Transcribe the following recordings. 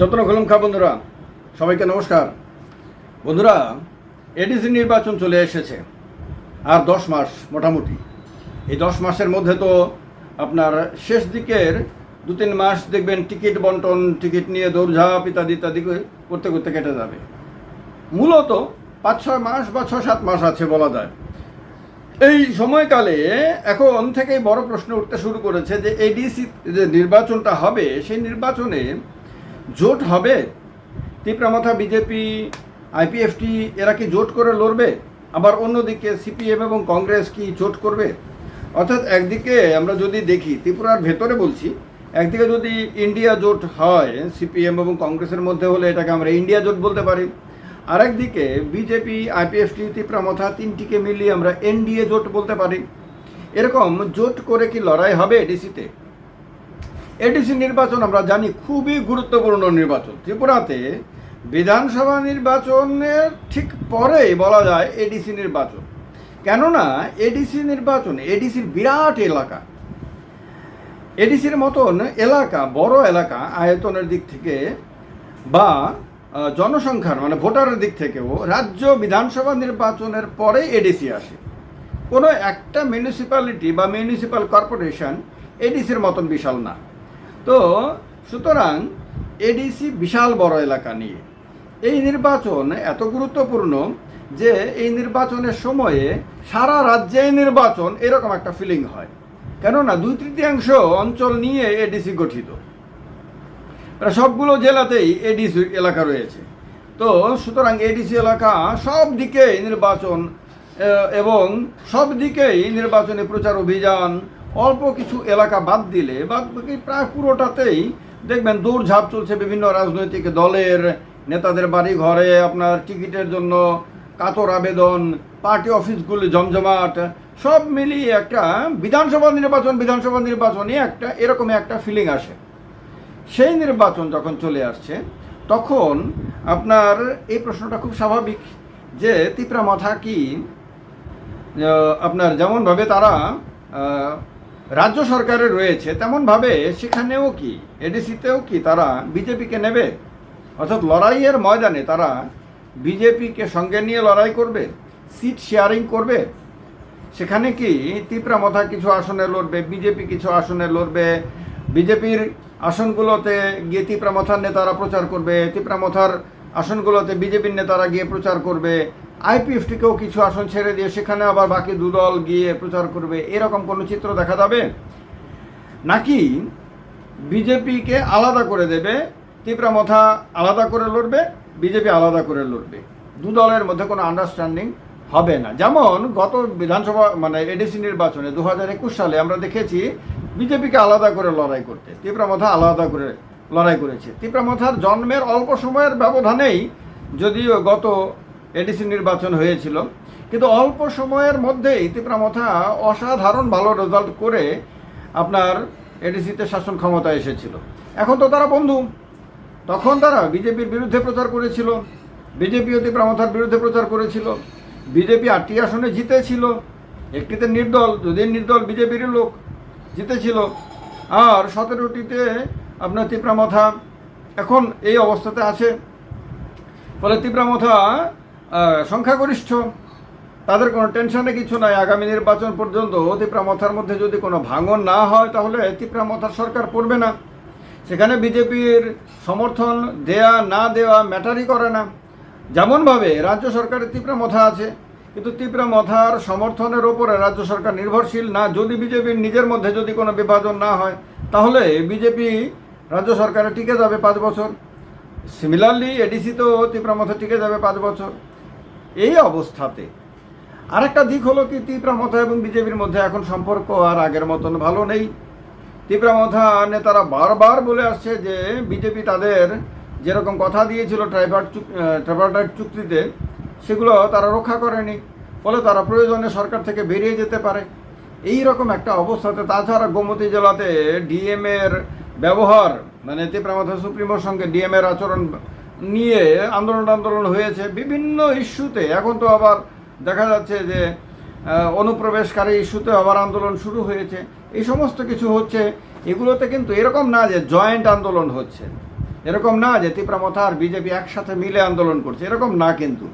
যত্ন খোলম খা বন্ধুরা। সবাইকে নমস্কার। বন্ধুরা এডিসি নির্বাচন চলে এসেছে, আর দশ মাস মোটামুটি। এই দশ মাসের মধ্যে তো আপনার শেষ দিকের দু তিন মাস দেখবেন টিকিট বন্টন, টিকিট নিয়ে দৌড়ঝাঁপ ইত্যাদি ইত্যাদি করে করতে করতে কেটে যাবে। মূলত পাঁচ ছয় মাস বা ছ সাত মাস আছে বলা যায়। এই সময়কালে এখন থেকেই বড় প্রশ্ন উঠতে শুরু করেছে যে এডিসি যে নির্বাচনটা হবে, সেই নির্বাচনে জোট হবে? তিপ্রামাথা বিজেপি আইপিএফটি এরা কি জোট করে লড়বে? আবার অন্যদিকে সিপিএম এবং কংগ্রেস কি জোট করবে? অর্থাৎ একদিকে আমরা যদি দেখি, ত্রিপুরার ভেতরে বলছি, একদিকে যদি ইন্ডিয়া জোট হয়, সিপিএম এবং কংগ্রেসের মধ্যে হলে এটাকে আমরা ইন্ডিয়া জোট বলতে পারি। আরেকদিকে বিজেপি আইপিএফটি ত্রিপ্রামথা তিনটিকে মিলিয়ে আমরা এনডিএ জোট বলতে পারি। এরকম জোট করে কি লড়াই হবে এডিসিতে এডিসি নির্বাচন আমরা জানি খুবই গুরুত্বপূর্ণ নির্বাচন। ত্রিপুরাতে বিধানসভা নির্বাচনের ঠিক পরেই বলা যায় এডিসি নির্বাচন। কেননা এডিসি নির্বাচন, এডিসির বিরাট এলাকা। এডিসির মতন এলাকা, বড় এলাকা আয়তনের দিক থেকে বা জনসংখ্যার মানে ভোটারের দিক থেকেও রাজ্য বিধানসভা নির্বাচনের পরে এডিসি আসে। কোনো একটা মিউনিসিপ্যালিটি বা মিউনিসিপ্যাল কর্পোরেশন এডিসির মতন বিশাল না। তো সুতরাং এডিসি বিশাল বড় এলাকা নিয়ে। এই নির্বাচন এত গুরুত্বপূর্ণ যে এই নির্বাচনের সময়ে সারা রাজ্যে নির্বাচন এরকম একটা ফিলিং হয়। কেননা দুই তৃতীয়াংশ অঞ্চল নিয়ে এডিসি গঠিত। সবগুলো জেলাতেই এডিসি এলাকা রয়েছে। তো সুতরাং এডিসি এলাকা সব দিকেই নির্বাচন এবং সব দিকেই নির্বাচনী প্রচার অভিযান অল্প কিছু এলাকা বাদ দিলে বাকি প্রায় পুরোটাতেই দেখবেন দৌড়ঝাঁপ চলছে বিভিন্ন রাজনৈতিক দলের নেতাদের বাড়ি ঘরে আপনার টিকিটের জন্য কাতর আবেদন, পার্টি অফিসগুলি জমজমাট, সব মিলিয়ে একটা বিধানসভা নির্বাচন, বিধানসভা নির্বাচনই একটা, এরকমই একটা ফিলিং আসে। সেই নির্বাচন যখন চলে আসছে, তখন আপনার এই প্রশ্নটা খুব স্বাভাবিক যে তিপ্রা মাথা কি? আপনার যেমনভাবে তারা রাজ্য সরকারে রয়েছে তেমনভাবে সেখানেও কি, এডিসিতেও কি তারা বিজেপিকে নেবে? অর্থাৎ লড়াইয়ের ময়দানে তারা বিজেপিকে সঙ্গে নিয়ে লড়াই করবে? সিট শেয়ারিং করবে? সেখানে কি তিপ্রা মাথা কিছু আসনে লড়বে, বিজেপি কিছু আসনে লড়বে? বিজেপির আসনগুলোতে গিয়ে তিপ্রা মাথার নেতারা প্রচার করবে, তিপ্রা মাথার আসনগুলোতে বিজেপির নেতারা গিয়ে প্রচার করবে? আইপিএফটিকেও কিছু আসন ছেড়ে দিয়ে সেখানে আবার বাকি দুদল গিয়ে প্রচার করবে, এরকম কোনো চিত্র দেখা যাবে? নাকি বিজেপিকে আলাদা করে দেবে তিপ্রা মথা আলাদা করে লড়বে, বিজেপি আলাদা করে লড়বে? দু দলের মধ্যে কোনো আন্ডারস্ট্যান্ডিং হবে না। যেমন গত বিধানসভা মানে এডিসি নির্বাচনে দু হাজার একুশ সালে আমরা দেখেছি বিজেপিকে আলাদা করে লড়াই করতে তিপ্রা মথা আলাদা করে লড়াই করেছে। তিপ্রা মাথার জন্মের অল্প সময়ের ব্যবধানেই যদিও গত এডিসি নির্বাচন হয়েছিল। কিন্তু অল্প সময়ের মধ্যেই তিপ্রা মাথা অসাধারণ ভালো রেজাল্ট করে আপনার এডিসিতে শাসন ক্ষমতায় এসেছিল। এখন তো তারা বন্ধু। তখন তারা বিজেপির বিরুদ্ধে প্রচার করেছিল। বিজেপি অতি প্রামথার বিরুদ্ধে প্রচার করেছিল। বিজেপি আটটি আসনে জিতেছিল। একটিতে নির্দল যদি নির্দল বিজেপির লোক জিতেছিল। আর সতেরোটিতে আপনার তিপ্রামথা এখন এই অবস্থাতে আছে। ফলে তিপ্রামথা সংখ্যাগরিষ্ঠ। তাদের কোনো টেনশনে কিছু নাই। আগামী নির্বাচন পর্যন্ত তিপ্রামথার মধ্যে যদি কোনো ভাঙন না হয়, তাহলে তিপ্রামথার সরকার পড়বে না। সেখানে বিজেপির সমর্থন দেয়া, না দেওয়া ম্যাটারই করে না। যেমনভাবে রাজ্য সরকারের তীব্র মথা আছে, কিন্তু তীব্র মথার সমর্থনের ওপরে রাজ্য সরকার নির্ভরশীল না। যদি বিজেপির নিজের মধ্যে যদি কোনো বিভাজন না হয়, তাহলে বিজেপি রাজ্য সরকারে টিকে যাবে পাঁচ বছর। সিমিলারলি এডিসিতেও তীব্র মথা টিকে যাবে পাঁচ বছর। এই অবস্থাতে। আরেকটা দিক হলো কি, তীব্রামথা এবং বিজেপির মধ্যে এখন সম্পর্ক আর আগের মতন ভালো নেই। তীব্রামথা নেতারা বারবার বলে আসছে যে, বিজেপি তাদের যেরকম কথা দিয়েছিল ট্রাইপার্ট ট্রাইপার্টাইট চুক্তিতে, সেগুলো তারা রক্ষা করেনি। ফলে তারা প্রয়োজনে সরকার থেকে বেরিয়ে যেতে পারে। এই রকম একটা অবস্থাতে তাছাড়া গোমতী জেলাতে ডিএমের ব্যবহার মানে তীব্রামথা সুপ্রিমোর সঙ্গে ডিএমের আচরণ নিয়ে আন্দোলন আন্দোলন হয়েছে বিভিন্ন ইস্যুতে। এখন তো আবার দেখা যাচ্ছে যে অনুপ্রবেশকারী ইস্যুতে আবার আন্দোলন শুরু হয়েছে। এই সমস্ত কিছু হচ্ছে, এগুলোতে কিন্তু এরকম না যে জয়েন্ট আন্দোলন হচ্ছে। এরকম না যে তিপ্রামথা আর বিজেপি একসাথে মিলে আন্দোলন করছে। এরকম না কিন্তু।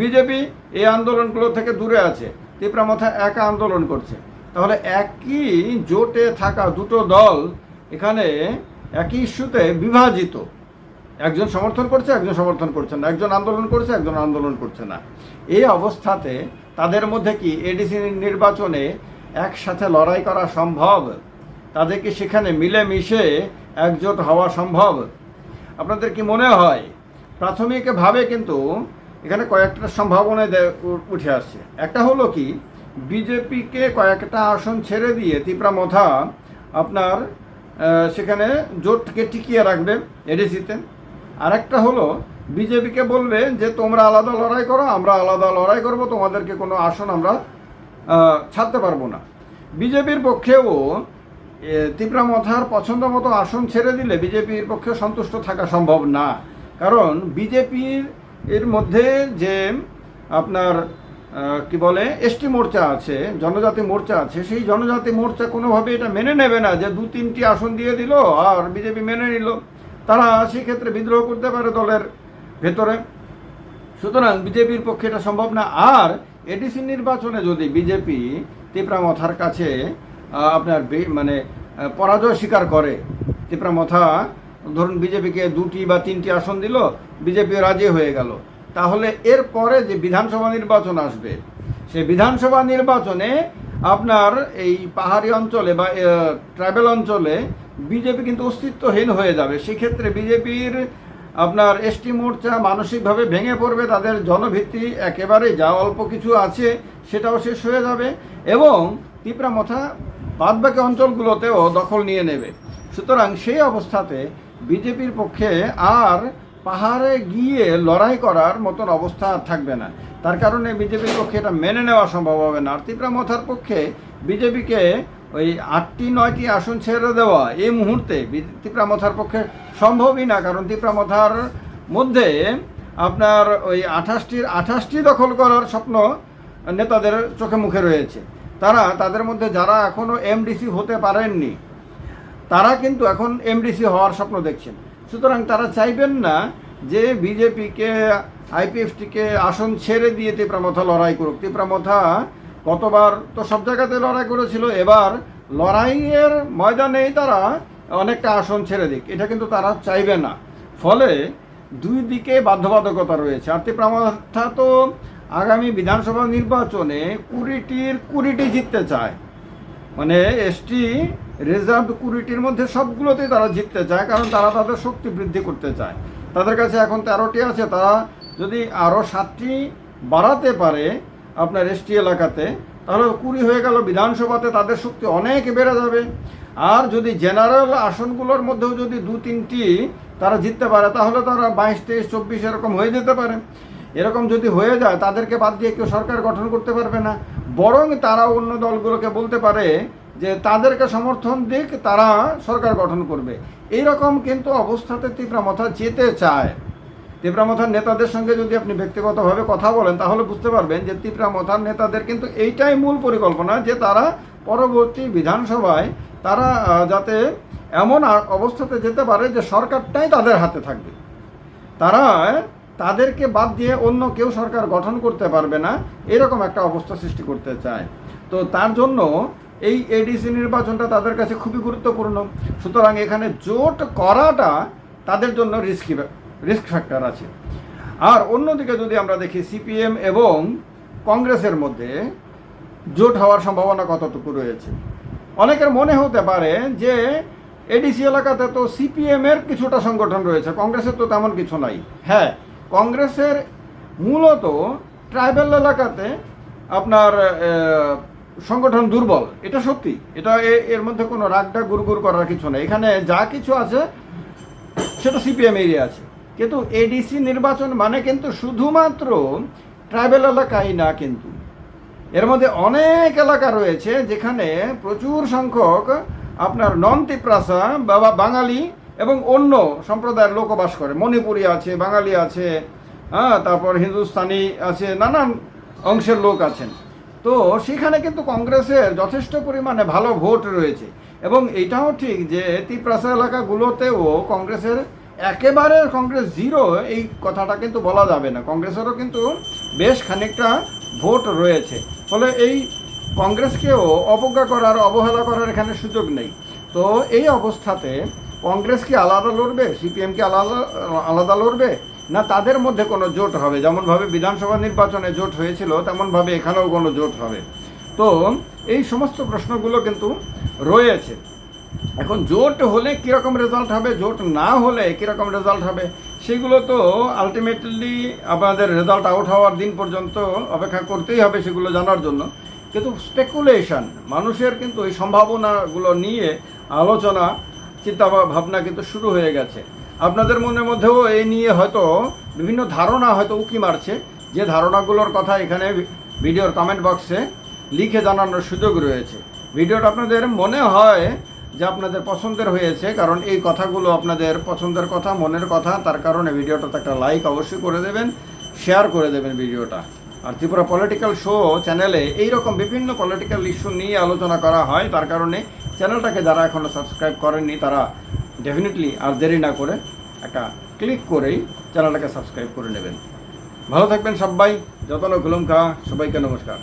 বিজেপি এই আন্দোলনগুলো থেকে দূরে আছে। তিপ্রামথা একা আন্দোলন করছে। তাহলে একই জোটে থাকা দুটো দল এখানে একই ইস্যুতে বিভাজিত। একজন সমর্থন করছে একজন সমর্থন করছে না। একজন আন্দোলন করছে একজন আন্দোলন করছে না। এই অবস্থাতে তাদের মধ্যে কি এডিসি নির্বাচনে একসাথে লড়াই করা সম্ভব? তাদেরকে সেখানে মিলেমিশে একজোট হওয়া সম্ভব? আপনাদের কি মনে হয়? প্রাথমিকভাবে কিন্তু এখানে কয়েকটা সম্ভাবনা দে- উ- উঠে আসছে। একটা হলো কি বিজেপিকে কয়েকটা আসন ছেড়ে দিয়ে তিপ্রামথা আপনার আহ, সেখানে জোটকে টিকিয়ে রাখবে এডিসিতে আরেকটা হলো বিজেপিকে বলবে যে তোমরা আলাদা লড়াই করো আমরা আলাদা লড়াই করব তোমাদেরকে কোনো আসন আমরা ছাড়তে পারব না। বিজেপির পক্ষেও এ, তিপ্রামথার পছন্দ মতো আসন ছেড়ে দিলে বিজেপির পক্ষে সন্তুষ্ট থাকা সম্ভব না। কারণ বিজেপির এর মধ্যে যে আপনার কি বলে এসটি মোর্চা আছে জনজাতি মোর্চা আছে সেই জনজাতি মোর্চা কোনোভাবে এটা মেনে নেবে না যে দু তিনটি আসন দিয়ে দিল আর বিজেপি মেনে নিল। তারা সেক্ষেত্রে বিদ্রোহ করতে পারে দলের ভেতরে। সুতরাং বিজেপির পক্ষে এটা সম্ভব না। আর এডিসি নির্বাচনে যদি বিজেপি তিপ্রামথার কাছে আপনার মানে পরাজয় স্বীকার করে তিপ্রামথা ধরুন বিজেপিকে দুটি বা তিনটি আসন দিল বিজেপি রাজি হয়ে গেল। তাহলে এর পরে যে বিধানসভা নির্বাচন আসবে, সে বিধানসভা নির্বাচনে আপনার এই পাহাড়ি অঞ্চলে বা ট্রাইবেল অঞ্চলে বিজেপি কিন্তু অস্তিত্বহীন হয়ে যাবে। সেক্ষেত্রে বিজেপির আপনার এসটি মোর্চা মানসিকভাবে ভেঙে পড়বে, তাদের জনভিত্তি একেবারে যা অল্প কিছু আছে সেটাও শেষ হয়ে যাবে এবং তিপ্রামথা বাদবাকি অঞ্চলগুলোতেও দখল নিয়ে নেবে। সুতরাং সেই অবস্থাতে বিজেপির পক্ষে আর পাহাড়ে গিয়ে লড়াই করার মতন অবস্থা আর থাকবে না। তার কারণে বিজেপির পক্ষে এটা মেনে নেওয়া সম্ভব হবে না। আর তিপ্রামথার পক্ষে বিজেপিকে ওই আটটি, নয়টি আসন ছেড়ে দেওয়া এই মুহূর্তে তিপ্রামথার পক্ষে সম্ভবই না, কারণ তিপ্রামথার মধ্যে আপনার ওই আঠাশটির, আঠাশটি দখল করার স্বপ্ন নেতাদের চোখে মুখে রয়েছে। তারা তাদের মধ্যে যারা এখনও এমডিসি হতে পারেননি, তারা কিন্তু এখন এমডিসি হওয়ার স্বপ্ন দেখছেন। সুতরাং তারা চাইবেন না যে বিজেপিকে, আইপিএফটিকে আসন ছেড়ে দিয়ে তিপ্রামথা লড়াই করুক। তিপ্রামথা গতবার তো সব জায়গাতে লড়াই করেছিল, এবার লড়াইয়ের ময়দানেই তারা অনেকটা আসন ছেড়ে দিক, এটা কিন্তু তারা চাইবে না। ফলে দুই দিকে বাধ্যবাধকতা রয়েছে। আর তিপ্রামথা তো আগামী বিধানসভা নির্বাচনে কুড়িটির কুড়িটি জিততে চায়। মানে এসটি রিজার্ভ কুড়িটির মধ্যে সবগুলোতেই তারা জিততে চায়, কারণ তারা তাদের শক্তি বৃদ্ধি করতে চায়। তাদের কাছে এখন তেরোটি আছে, তারা যদি আরও সাতটি বাড়াতে পারে আপনার এসটি এলাকাতে, তাহলে কুড়ি হয়ে গেল বিধানসভাতে তাদের শক্তি অনেক বেড়ে যাবে। আর যদি জেনারেল আসনগুলোর মধ্যেও যদি দু তিনটি তারা জিততে পারে, তাহলে তারা বাইশ, তেইশ, চব্বিশ এরকম হয়ে যেতে পারে। এরকম যদি হয়ে যায়, তাদেরকে বাদ দিয়ে কেউ সরকার গঠন করতে পারবে না। বরং তারা অন্য দলগুলোকে বলতে পারে যে তাদেরকে সমর্থন দিক, তারা সরকার গঠন করবে। এই রকম কিন্তু অবস্থাতে তীব্র মাথা যেতে চায়। তিপ্রামথার নেতাদের সঙ্গে যদি আপনি ব্যক্তিগতভাবে কথা বলেন, তাহলে বুঝতে পারবেন যে তিপ্রামথার নেতাদের কিন্তু এইটাই মূল পরিকল্পনা যে তারা পরবর্তী বিধানসভায় তারা যাতে এমন অবস্থাতে যেতে পারে যে সরকারটাই তাদের হাতে থাকবে। তারা, তাদেরকে বাদ দিয়ে অন্য কেউ সরকার গঠন করতে পারবে না, এরকম একটা অবস্থা সৃষ্টি করতে চায়। তো তার জন্য এই এডিসি নির্বাচনটা তাদের কাছে খুবই গুরুত্বপূর্ণ। সুতরাং এখানে জোট করাটা তাদের জন্য রিস্কি রিস্ক ফ্যাক্টর আছে। আর অন্যদিকে যদি আমরা দেখি সিপিএম এবং কংগ্রেসের মধ্যে জোট হওয়ার সম্ভাবনা কতটুকু রয়েছে? অনেকের মনে হতে পারে যে এডিসি এলাকাতে তো সিপিএম এর কিছুটা সংগঠন রয়েছে, কংগ্রেসের তো তেমন কিছু নাই। হ্যাঁ কংগ্রেসের মূলত ট্রাইবেল এলাকাতে আপনার সংগঠন দুর্বল, এটা সত্যি। এটা এর মধ্যে কোনো রাগটা গুড়গুড় করার কিছু নেই। এখানে যা কিছু আছে, সেটা সিপিএম এরিয়া আছে। কিন্তু এডিসি নির্বাচন মানে কিন্তু শুধুমাত্র ট্রাইবেল এলাকাই না কিন্তু। এর মধ্যে অনেক এলাকা রয়েছে যেখানে প্রচুর সংখ্যক আপনার নন তিপ্রাসা বা বাঙালি এবং অন্য সম্প্রদায়ের লোক বাস করে। মণিপুরি আছে, বাঙালি আছে হ্যাঁ তারপর হিন্দুস্তানি আছে, নানান অংশের লোক আছেন। তো সেখানে কিন্তু কংগ্রেসের যথেষ্ট পরিমাণে ভালো ভোট রয়েছে। এবং এটাও ঠিক যে তিপ্রাসা এলাকাগুলোতেও কংগ্রেসের একেবারে কংগ্রেস জিরো, এই কথাটা কিন্তু বলা যাবে না। কংগ্রেসেরও কিন্তু বেশ খানিকটা ভোট রয়েছে। ফলে এই কংগ্রেসকেও অবজ্ঞা করার, অবহেলা করার এখানে সুযোগ নেই। তো এই অবস্থাতে কংগ্রেস কি আলাদা লড়বে? সিপিএম কি আলাদা আলাদা লড়বে? না তাদের মধ্যে কোনো জোট হবে? যেমনভাবে বিধানসভা নির্বাচনে জোট হয়েছিল, তেমনভাবে এখানেও কোনো জোট হবে। তো এই সমস্ত প্রশ্নগুলো কিন্তু রয়েছে। এখন জোট হলে কীরকম রেজাল্ট হবে, জোট না হলে কীরকম রেজাল্ট হবে, সেগুলো তো আলটিমেটলি আমাদের রেজাল্ট আউট হওয়ার দিন পর্যন্ত অপেক্ষা করতেই হবে সেগুলো জানার জন্য। কিন্তু স্পেকুলেশন মানুষের কিন্তু এই সম্ভাবনাগুলো নিয়ে আলোচনা চিন্তা ভাবনা কিন্তু শুরু হয়ে গেছে। আপনাদের মনের মধ্যেও এই নিয়ে হয়তো বিভিন্ন ধারণা হয়তো উকি মারছে। যে ধারণাগুলোর কথা এখানে ভিডিওর কমেন্ট বক্সে লিখে জানানোর সুযোগ রয়েছে। ভিডিওটা আপনাদের মনে হয় যে আপনাদের পছন্দের হয়েছে, কারণ এই কথাগুলো আপনাদের পছন্দের কথা, মনের কথা, তার কারণে ভিডিওটাতে একটা লাইক অবশ্যই করে দেবেন শেয়ার করে দেবেন ভিডিওটা। আর ত্রিপুরা পলিটিক্যাল শো চ্যানেলে এইরকম বিভিন্ন পলিটিক্যাল ইস্যু নিয়ে আলোচনা করা হয়, তার কারণে চ্যানেলটাকে যারা এখনও সাবস্ক্রাইব করেননি, তারা ডেফিনেটলি আর দেরি না করে একটা ক্লিক করেই চ্যানেলটাকে সাবস্ক্রাইব করে নেবেন। ভালো থাকবেন সবাই, যতন গুলুম খা, সবাইকে নমস্কার।